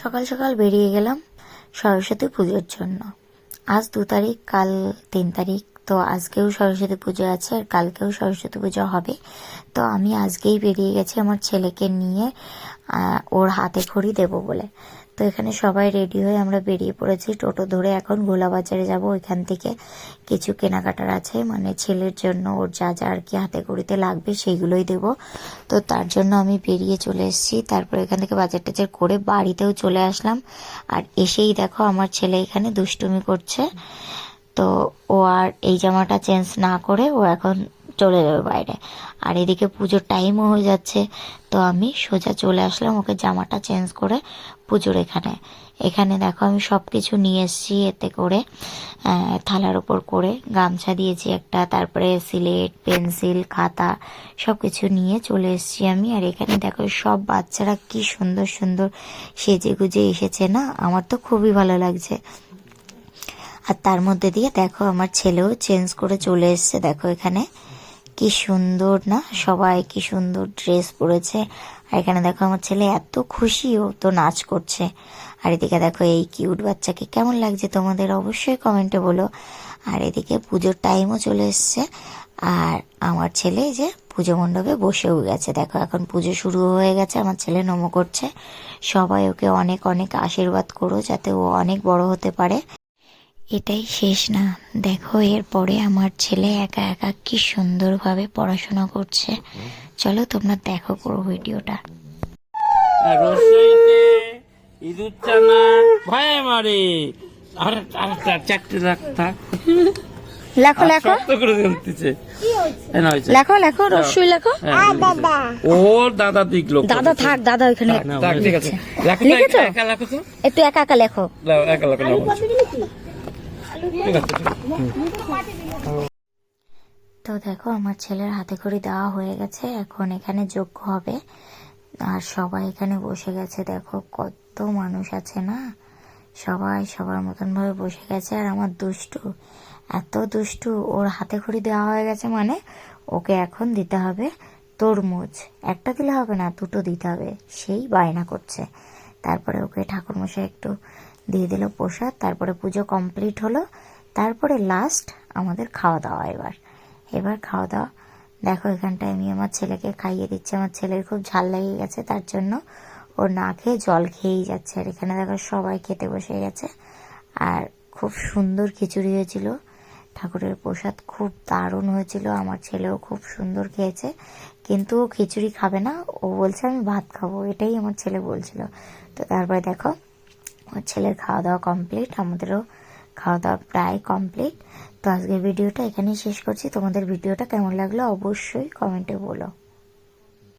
সকাল সকাল বেরিয়ে গেলাম সরস্বতী পুজোর জন্য। আজ দু তারিখ, কাল তিন তারিখ। তো আজকেও সরস্বতী পুজো আছে আর কালকেও সরস্বতী পুজো হবে। তো আমি আজকেই বেরিয়ে গেছি আমার ছেলেকে নিয়ে ওর হাতে খড়ি দেব বলে। তো এখানে সবাই রেডি হয়ে আমরা বেরিয়ে পড়েছি। টোটো ধরে এখন গোলা বাজারে যাব। ওইখান থেকে কিছু কেনাকাটার আছে। মানে ছেলের জন্য ওর যা যা আর কি হাতে করিতে লাগবে সেইগুলোই দেব। তো তার জন্য আমি বেরিয়ে চলে এসেছি। তারপর এখান থেকে বাজার টাজার করে বাড়িতেও চলে আসলাম। আর এসেই দেখো আমার ছেলে এখানে দুষ্টুমি করছে। তো ও আর এই জামাটা চেঞ্জ না করে ও এখন চলে যাবে বাইরে। আর এদিকে পুজোর টাইমও হয়ে যাচ্ছে, তো আমি সোজা চলে আসলাম ওকে জামাটা চেঞ্জ করে পুজোর এখানে। এখানে দেখো আমি সব কিছু নিয়ে এসেছি এতে করে থালার ওপর করে। গামছা দিয়েছি একটা, তারপরে সিলেট, পেন্সিল, খাতা সব কিছু নিয়ে চলে এসেছি আমি। আর এখানে দেখো সব বাচ্চারা কি সুন্দর সুন্দর সেজে গুজে এসেছে না? আমার তো খুবই ভালো লাগছে। আর তার মধ্যে দিয়ে দেখো আমার ছেলেও চেঞ্জ করে চলে এসছে, দেখো এখানে। কি সুন্দর, না? সবাই কি সুন্দর ড্রেস পরেছে। আর এখানে দেখো আমার ছেলে এত খুশি, ও তো নাচ করছে। আর এদিকে দেখো এই কিউট বাচ্চাকে কেমন লাগছে তোমাদের অবশ্যই কমেন্টে বলো। আর এদিকে পুজোর টাইমও চলে এসছে। আর আমার ছেলে যে পুজো মণ্ডপে বসেও গেছে। দেখো এখন পুজো শুরু হয়ে গেছে, আমার ছেলে নমো করছে। সবাই ওকে অনেক অনেক আশীর্বাদ করো যাতে ও অনেক বড় হতে পারে। এটাই শেষ না। দেখো এরপরে আমার ছেলে একা একা কি সুন্দরভাবে পড়াশোনা করছে। চলো তোমরা দেখো পুরো ভিডিওটা। আর রসইতে ইঁদুর চানা ভয়ে মারে। আর আর চারটে লাখ লেখো লেখো। শক্ত করে দিতেছে এই না হয়েছে লেখো লেখো রসুই লেখো। হ্যাঁ, দাদা। দাদা থাক দাদা ওইখানে থাক ঠিক আছে। লেখো তো লিখেছো? একা লেখো একটু একা একা লেখো। একা লেখো লাও। ঠিক আছে ঠিক আছে। তো দেখো, আমার ছেলের হাতে করে দেওয়া হয়ে গেছে। এখন এখানে যোগ্য হবে। আর সবাই এখানে বসে গেছে। দেখো, কত মানুষ আছে না? সবাই সবার মতন ভাবে বসে গেছে। আর আমার দুষ্টু, এত দুষ্টু, ওর হাতে খড়ি দেওয়া হয়ে গেছে মানে ওকে এখন দিতে হবে তরমুজ। একটা দিলে হবে না, দুটো দিতে হবে। সেই বায়না করছে। তারপরে ওকে ঠাকুরমশাই একটু দিয়ে দিল প্রসাদ, তারপরে পুজো কমপ্লিট হলো, তারপরে লাস্ট আমাদের খাওয়া দাওয়া এবার। এবার খাওয়া দাওয়া, দেখো এখানটায় আমি আমার ছেলেকে খাইয়ে দিচ্ছি, আমার ছেলের খুব ঝাল লেগে গেছে, তার জন্য ও না খেয়ে জল খেয়েই যাচ্ছে। আর এখানে দেখো সবাই খেতে বসে গেছে, আর খুব সুন্দর খিচুড়ি হয়েছিল। ঠাকুরের প্রসাদ খুব দারুণ হয়েছিল, আমার ছেলেও খুব সুন্দর খেয়েছে, কিন্তু ও খিচুড়ি খাবে না, ও বলছে আমি ভাত খাব, এটাই আমার ছেলে বলছিল। তো তারপরে দেখো ছেলের খাওয়া দাওয়া কমপ্লিট আমাদেরও খাওয়া দাওয়া প্রায় কমপ্লিট তো আজকের ভিডিওটা এখানেই শেষ করছি। তোমাদের ভিডিওটা কেমন লাগল অবশ্যই কমেন্টে বলো।